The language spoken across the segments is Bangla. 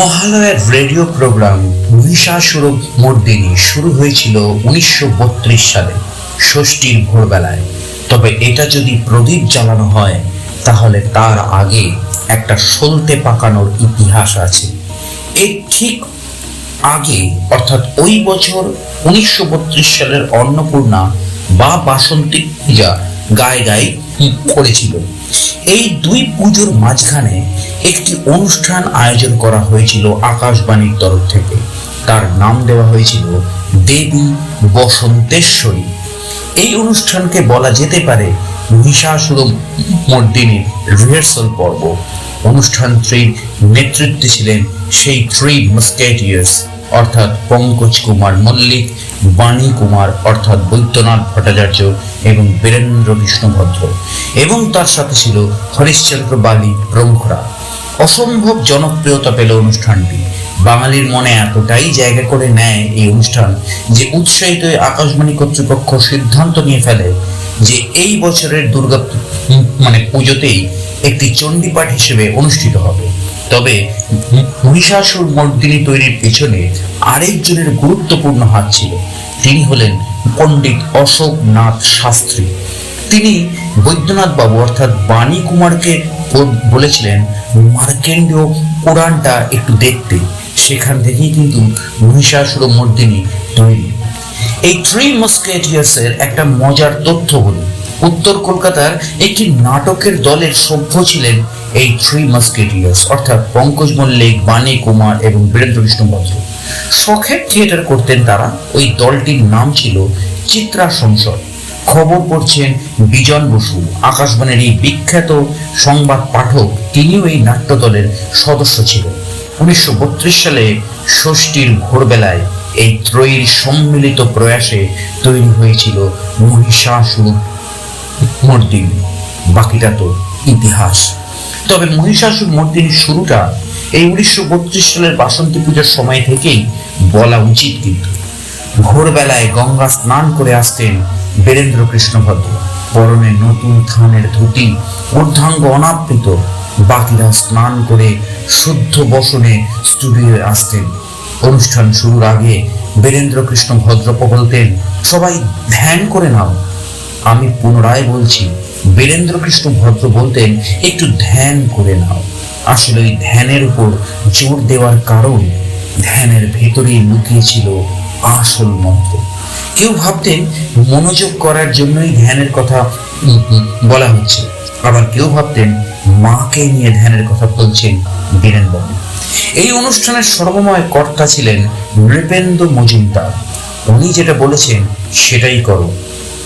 মহালয়ার রেডিও প্রোগ্রাম মহিষাসুর মর্দিনী শুরু হয়েছিল উনিশশো বত্রিশ সালে, ষষ্ঠীর ভোরবেলায়। তবে এটা যদি প্রদীপ জ্বালানো হয়, তাহলে তার আগে একটা সলতে পাকানোর ইতিহাস আছে। এর ঠিক আগে, অর্থাৎ ওই বছর উনিশশো বত্রিশ সালের অন্নপূর্ণা বা বাসন্তী পূজা গায়ে গায়ে করেছিল। এই দুই পুজোর মাঝখানে একটি অনুষ্ঠান আয়োজন করা হয়েছিল আকাশবাণীর তরফ থেকে। তার নাম দেওয়া হয়েছিল দেবী বসন্তেশ্বরী। এই অনুষ্ঠানকে বলা যেতে পারে মহিষাসুর মর্দিনীর রিহার্সাল পর্ব। অনুষ্ঠানটির নেতৃত্বে ছিলেন সেই থ্রি মাস্কেটিয়ার্স অর্থাৎ পঙ্কজ কুমার মল্লিক, বাণী কুমার অর্থাৎ বৈদ্যনাথ ভট্টাচার্য এবং বীরেন্দ্র কৃষ্ণভদ্র এবং তার সাথে ছিল হরিশ্চন্দ্র বালি প্রমুখরা। অসম্ভব জনপ্রিয়তা পেল অনুষ্ঠানটি। বাঙালির মনে এতটাই জায়গা করে নেয় এই অনুষ্ঠান যে উৎসাহিত আকাশবাণী কর্তৃপক্ষ সিদ্ধান্ত নিয়ে ফেলে যে এই বছরের দুর্গা মানে পুজোতেই একটি চণ্ডীপাঠ হিসেবে অনুষ্ঠিত হবে। তবে মহিষাসুর মর্দিনী তৈরির পেছনে আরেকজনের গুরুত্বপূর্ণ হাত ছিল। তিনি হলেন পণ্ডিত অশোকনাথ শাস্ত্রী। তিনি বৈদ্যনাথ বাবু, অর্থাৎ বাণী কুমারকে বলেছিলেন মার্কেন্ডীয় পুরাণটা একটু দেখতে। সেখান থেকেই কিন্তু মহিষাসুর মর্দিনী তৈরি। এই থ্রি মস্কেটিয়ার্সের একটা মজার তথ্য বলি উত্তর কলকাতার একটি নাটকের দলের সভ্য ছিলেন এই থ্রি মাস্কেটিয়ার্স অর্থাৎ পঙ্কজ মল্লিক, বাণী কুমার এবং বীরেন্দ্র কৃষ্ণ ভদ্র শখের থিয়েটার করতেন তারা। ওই দলটির নাম ছিল চিত্রা সংসদ। খবর পড়ছেন বিজন বসু। আকাশবাণীর এই বিখ্যাত সংবাদ পাঠক তিনিও এই নাট্য দলের সদস্য ছিলেন। উনিশশো বত্রিশ সালে ষষ্ঠীর ভোরবেলায় এই ত্রয়ীর সম্মিলিত প্রয়াসে তৈরি হয়েছিল মহিষাসুর মর্দিনী বাকিটা তো ইতিহাস। তবে মহিষাসুর মর্দিনীর শুরুটা এই উনিশশো বত্রিশ সালের বাসন্তী পূজার সময় থেকেই বলা উচিত কিন্তু। ভোরবেলায় গঙ্গা স্নান করে আসতেন বীরেন্দ্র কৃষ্ণ ভদ্র। পরনে নতুন থানের ধুতি, ঊর্ধ্বাঙ্গ অনাবৃত, বাকিরা স্নান করে শুদ্ধ বসনে স্টুডিওয়ে আসতেন। অনুষ্ঠান শুরুর আগে বীরেন্দ্র কৃষ্ণ ভদ্র বলতেন, সবাই ধ্যান করে নাও। আমি পুনরায় বলছি বীরেন্দ্র কৃষ্ণ ভদ্র বলতেন, একটু ধ্যান করে নাও। আসলে ওই ধ্যানের উপর জোর দেওয়ার কারণ ধ্যানের ভেতরেই লুকিয়ে ছিল আসল মন্ত্র। কেউ ভাবতেন মনোযোগ করার জন্যই ধ্যানের কথা বলা হচ্ছে। আবার কেউ ভাবতেন মাকে নিয়ে ধ্যানের কথা বলছেন বীরেনবাবু এই অনুষ্ঠানের সর্বময় কর্তা ছিলেন নৃপেন্দ্র মজুমদার। উনি যেটা বলেছেন সেটাই করো।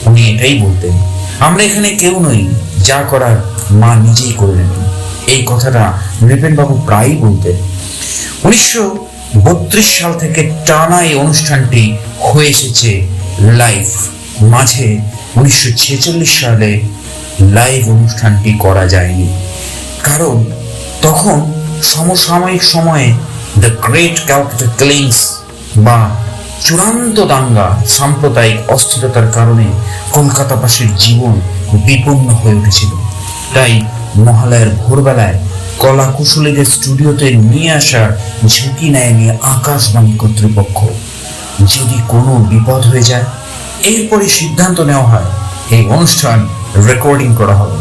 উনি এটাই বলতেন। আমরা এখানে কেউ নই, যা করার মা নিজেই করে নেবেন এই কথাটা নৃপেনবাবু প্রায়ই বলতেন। উনিশশো বত্রিশ সাল থেকে টানা এই অনুষ্ঠানটি হয়ে এসেছে লাইভ। মাঝে উনিশশো ছেচল্লিশ সালে লাইভ অনুষ্ঠানটি করা যায়নি। কারণ তখন সমসাময়িক সময়ে দ্য গ্রেট ক্যালকাটা কিলিংস বা চূড়ান্ত দাঙ্গা সাম্প্রদায়িক অস্থিরতার কারণে কলকাতাবাসীর জীবন বিপন্ন হয়ে উঠেছিল। তাই মহালয়ার ভোরবেলায় কলা কুশলীদের স্টুডিওতে নিয়ে আসার ঝুঁকি নেয়নি আকাশবাণী কর্তৃপক্ষ। যদি কোনো বিপদ হয়ে যায় এরপরে সিদ্ধান্ত নেওয়া হয়, এই অনুষ্ঠান রেকর্ডিং করা হবে।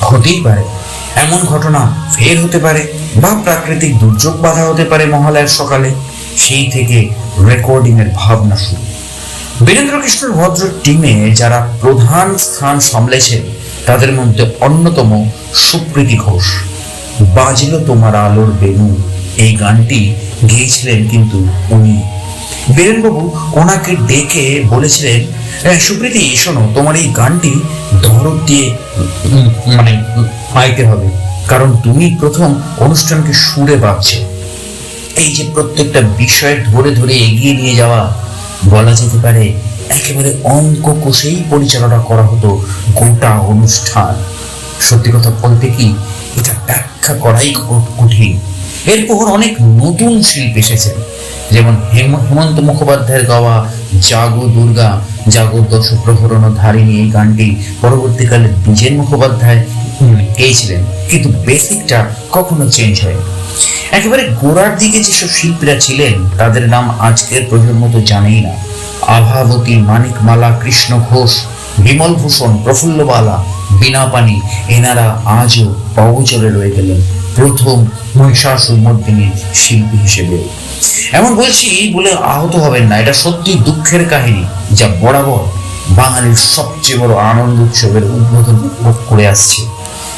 হতেই পারে এমন ঘটনা ফের হতে পারে বা প্রাকৃতিক দুর্যোগ বাধা হতে পারে মহালয়ার সকালে। সেই থেকে রেকর্ডিং এর ভাবনা শুরু। বীরেন্দ্র কৃষ্ণ ভদ্র টিমে যারা প্রধান স্থান সামলেছেন তাদের মধ্যে অন্যতম সুপ্রীতি ঘোষ। বাজিল তোমার আলোর বেনু এই গানটি গেয়েছিলেন কিন্তু উনি। বীরেনবাবু ওনাকে ডেকে বলেছিলেন "হ্যাঁ, সুপ্রীতি শোনো তোমার এই গানটি দরদ দিয়ে মানে মাইতে হবে। কারণ তুমি প্রথম অনুষ্ঠানকে সুরে বাঁধছে এই যে প্রত্যেকটা বিষয় ধরে ধরে এগিয়ে নিয়ে যাওয়া বলা যেতে পারে, একেবারে অঙ্ক কষেই পরিচালনা করা হতো গোটা অনুষ্ঠান। সত্যি কথা বলতে কি, এটা ব্যাখ্যা করাই কঠিন। এরপর অনেক নতুন শিল্পী এসেছেন যেমন হেম- হেমন্ত মুখোপাধ্যায়ের গাওয়া জাগো দুর্গা, জাগো দশ প্রহরণ ধারিণী এই গানটি পরবর্তীকালে দ্বিজেন মুখোপাধ্যায় গেয়েছিলেন, কিন্তু বেসিকটা কখনো চেঞ্জ হয়নি। একেবারে গোড়ার দিকে যেসব শিল্পীরা ছিলেন, তাদের নাম আজকের প্রজন্ম তো জানেই না। আভাবতী, মানিকমালা, কৃষ্ণ ঘোষ, বিমল ভূষণ, প্রফুল্লবালা বীণাপানি এনারা আজও অবচরে রয়ে গেলেন প্রথম মহিষাসুর মর্দিনীর শিল্পী হিসেবে। এমন বলছি বলে আহত হবেন না, এটা সত্যি দুঃখের কাহিনী যা বরাবর বাঙালির সবচেয়ে বড় আনন্দ উৎসবের উদ্বোধন করে আসছে।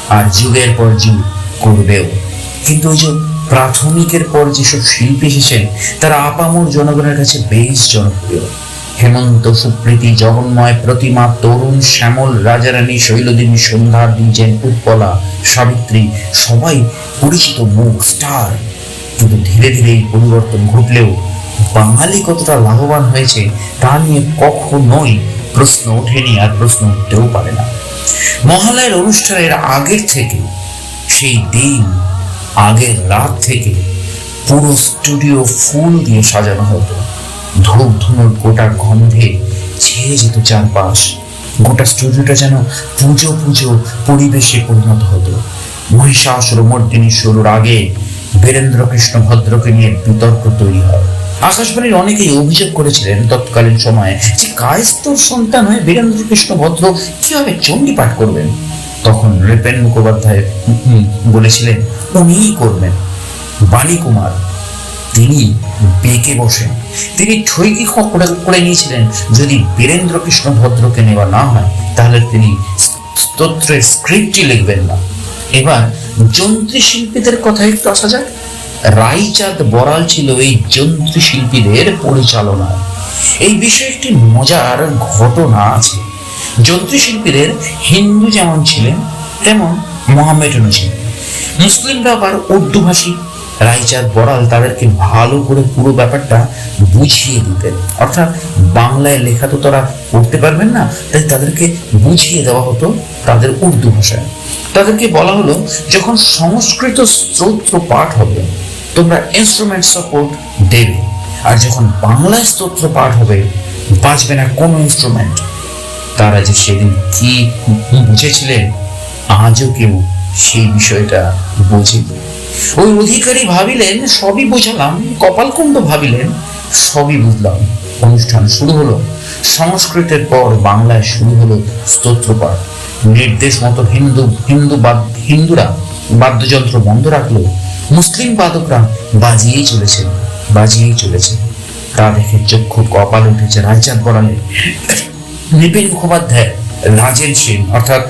আর যুগের পর যুগ করবেও। কিন্তু ওই যে প্রাথমিকের পর যেসব শিল্পী এসেছেন, তারা আপামর জনগণের কাছে বেশ জনপ্রিয়। হেমন্ত সুপ্রীতি, জগন্ময় প্রতিমা, তরুণ শ্যামল, রাজারানী শৈলদেবী সন্ধ্যা দিজেন উৎপলা, সাবিত্রী, সবাই পরিচিত মুখ, স্টার। কিন্তু ধীরে ধীরে এই পরিবর্তন ঘটলেও বাঙালি কতটা লাভবান হয়েছে, তা নিয়ে কখনোই প্রশ্ন ওঠেনি আর প্রশ্ন উঠতেও পারে না। মহালয়ের অনুষ্ঠানের আগের থেকে, সেই দিন আগের রাত থেকে পুরো স্টুডিও ফুল দিয়ে সাজানো হতো। ধূপ ধুনোর গোটা গন্ধে ছেয়ে যেত চারপাশ। গোটা স্টুডিওটা যেন পুজো পুজো পরিবেশে পরিণত হতো। মহিষাসুর মর্দিনী শুরুর আগে বীরেন্দ্র কৃষ্ণ ভদ্রকে নিয়ে বিতর্ক তৈরি হয়। আকাশবাণীর অনেকেই অভিযোগ করেছিলেন তৎকালীন সময়ে যে কায়স্তর সন্তান হয়ে বীরেন্দ্র কৃষ্ণ ভদ্র কীভাবে চণ্ডী পাঠ করবেন? তখন নৃপেন মুখোপাধ্যায় বলেছিলেন উনিই করবেন। বাণী কুমার তিনি বেঁকে বসেন। তিনি ঠৈকি করে নিয়েছিলেন, যদি বীরেন্দ্র কৃষ্ণ ভদ্রকে নেওয়া না হয়, তাহলে তিনি স্তোত্রের স্ক্রিপ্টই লিখবেন না। এবার যন্ত্রী শিল্পীদের কথা একটু আসা যাক। রাইচাঁদ বড়াল ছিল এই যন্ত্রী শিল্পীদের পরিচালনায় এই বিষয়ে একটি মজার ঘটনা আছে। যন্ত্রী শিল্পীদের হিন্দু যেমন ছিলেন, তেমন মোহামেডানও ছিলেন। মুসলিমরা আবার উর্দু ভাষী রাইচাঁদ বড়াল তাদেরকে ভালো করে পুরো ব্যাপারটা বুঝিয়ে দিতেন। অর্থাৎ বাংলায় লেখা তো তারা পড়তে পারবেন না, তাই তাদেরকে বুঝিয়ে দেওয়া হতো তাদের উর্দু ভাষায়। তাদেরকে বলা হলো, যখন সংস্কৃত স্তোত্র পাঠ হবে তোমরা ইনস্ট্রুমেন্ট সাপোর্ট দেবে। আর যখন বাংলায় স্তোত্র পাঠ হবে বাঁচবে না কোনো ইনস্ট্রুমেন্ট তারা যে সেদিন কি বুঝেছিলেন, আজও কেউ সেই বিষয়টা বোঝেনি। ওই অধিকারী ভাবিলেন, সবই বোঝালাম, কপালকুণ্ড ভাবিলেন, সবই বুঝলাম। অনুষ্ঠান শুরু হলো। সংস্কৃতের পর বাংলায় শুরু হলো স্তোত্রপাঠ নির্দেশ মতো হিন্দু হিন্দু বাদ, হিন্দুরা বাদ্যযন্ত্র বন্ধ রাখল মুসলিম বাদকরা বাজিয়েই চলেছেন, বাজিয়েই চলেছে তা দেখে চক্ষু কপাল উঠেছে রায়চাঁদ বড়ালে নিপিন মুখোপাধ্যায় রাজেন সেন, অর্থাৎ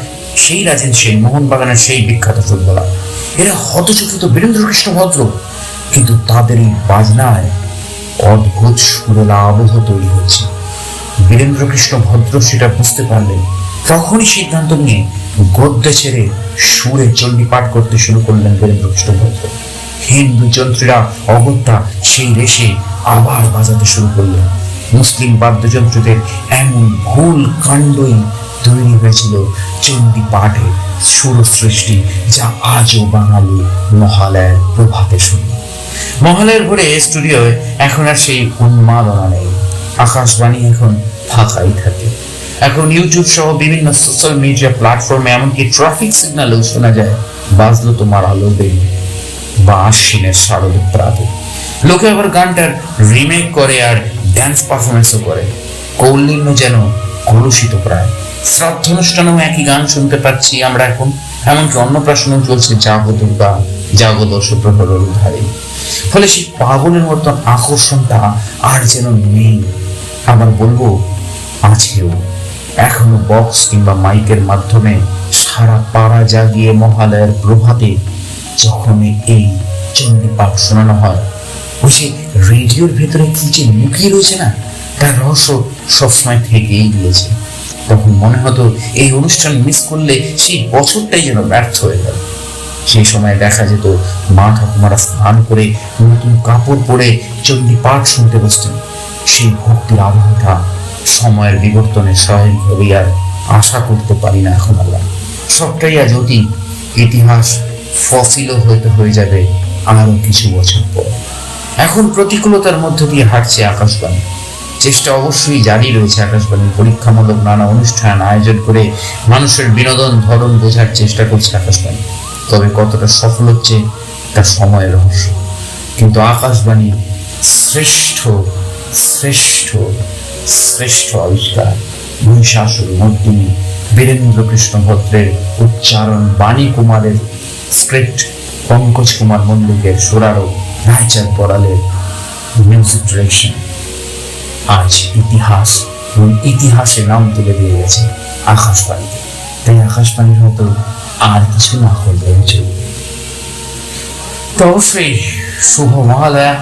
সেই রাজেন সেন, মোহনবাগানের সেই বিখ্যাত ফুটবলার। এরা হতচকিত বীরেন্দ্র কৃষ্ণ ভদ্র, কিন্তু তাদের এই বাজনায় অদ্ভুত সুরেলা আবহ তৈরি হচ্ছে। বীরেন্দ্র কৃষ্ণ ভদ্র সেটা বুঝতে পারলেন তখনই সিদ্ধান্ত নিয়ে গদ্যে ছেড়ে সুরে চণ্ডী পাঠ করতে শুরু করলেন বীরেন্দ্র হিন্দু যন্ত্রীরা অগত্যা সেই রেশে আবার বাজাতে শুরু করলেন। মুসলিম বাদ্যযন্ত্রদের এমন ভুল কাণ্ডই তৈরি হয়েছিল চণ্ডী পাঠে সুর সৃষ্টি যা আজও বাঙালি মহালয়ের প্রভাতে শুনি। মহালয়ের ভোরে স্টুডিওয় এখন আর সেই উন্মাদনা নেই। আকাশবাণী এখন ফাঁকাই থাকে। এখন ইউটিউব সহ বিভিন্ন সোশ্যাল মিডিয়া প্ল্যাটফর্মে এমনকি ট্রাফিক সিগন্যালেও শোনা যায়। বাজলো তোমার আলো বেরি বা আশ্বিনের শারদের প্রাতে লোকে আবার গানটার রিমেক করে আর ড্যান্স পারফরমেন্সও করে। কৌলিন্য যেন কলুষিত প্রায়। শ্রাদ্ধ অনুষ্ঠানেও একই গান শুনতে পাচ্ছি আমরা এখন। এমনকি অন্নপ্রাশনেও চলছে জাগো দুর্গা জাগো দশ ধারে ফলে সেই পাগলের মতন আকর্ষণটা আর যেন নেই। আবার বলব আছেও এখনও বক্স কিংবা মাইকের মাধ্যমে সারা পাড়া জাগিয়ে মহালয়ের প্রভাতে যখন এই চণ্ডী পাঠ শোনানো হয়, ওই যে রেডিওর ভেতরে কি যে লুকিয়ে রয়েছে না, তার রহস্য সবসময় থেকেই গিয়েছে। তখন মনে হতো এই অনুষ্ঠান মিস করলে সেই বছরটাই যেন ব্যর্থ হয়ে গেল। সেই সময় দেখা যেত মা ঠাকুমারা স্নান করে নতুন কাপড় পরে চণ্ডী পাঠ শুনতে বসতেন। সেই ভক্তির আবহটা সময়ের বিবর্তনে হবে আর আশা করতে পারি না এখন আমরা। সবটাই আজ ইতিহাস ফসিলও হয়তো হয়ে যাবে আরও কিছু বছর পর। এখন প্রতিকূলতার মধ্য দিয়ে হাঁটছে আকাশবাণী। চেষ্টা অবশ্যই জারি রয়েছে আকাশবাণীর পরীক্ষামূলক নানা অনুষ্ঠান, আয়োজন করে মানুষের বিনোদন, ধরন বোঝার চেষ্টা করছে আকাশবাণী। তবে কতটা সফল হচ্ছে তার সময়ের রহস্য। কিন্তু আকাশবাণী শ্রেষ্ঠ শ্রেষ্ঠ শ্রেষ্ঠ আবিষ্কার। মহিষাসুর মর্দিনী বীরেন্দ্র কৃষ্ণ ভদ্রের উচ্চারণ বাণী কুমারের স্ক্রিপ্ট পঙ্কজ কুমার মল্লিকের সুরারোপ রায়চাঁদ বড়ালের মিউজিক ডিরেকশন আজ ইতিহাস এবং ইতিহাসে নাম তুলে দিয়ে গেছে আকাশবাণীতে। তাই আকাশবাণীর মতো আর কিছু না করলে উচিত তো অবশ্যই শুভ মহালয়া,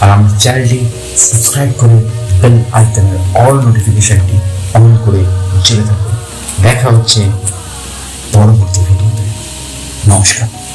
আর আমার চ্যানেলটি সাবস্ক্রাইব করে বেল আইকনের অল নোটিফিকেশনটি অন করে জেনে থাকুন দেখা হচ্ছে পরবর্তী ভিডিওতে নমস্কার।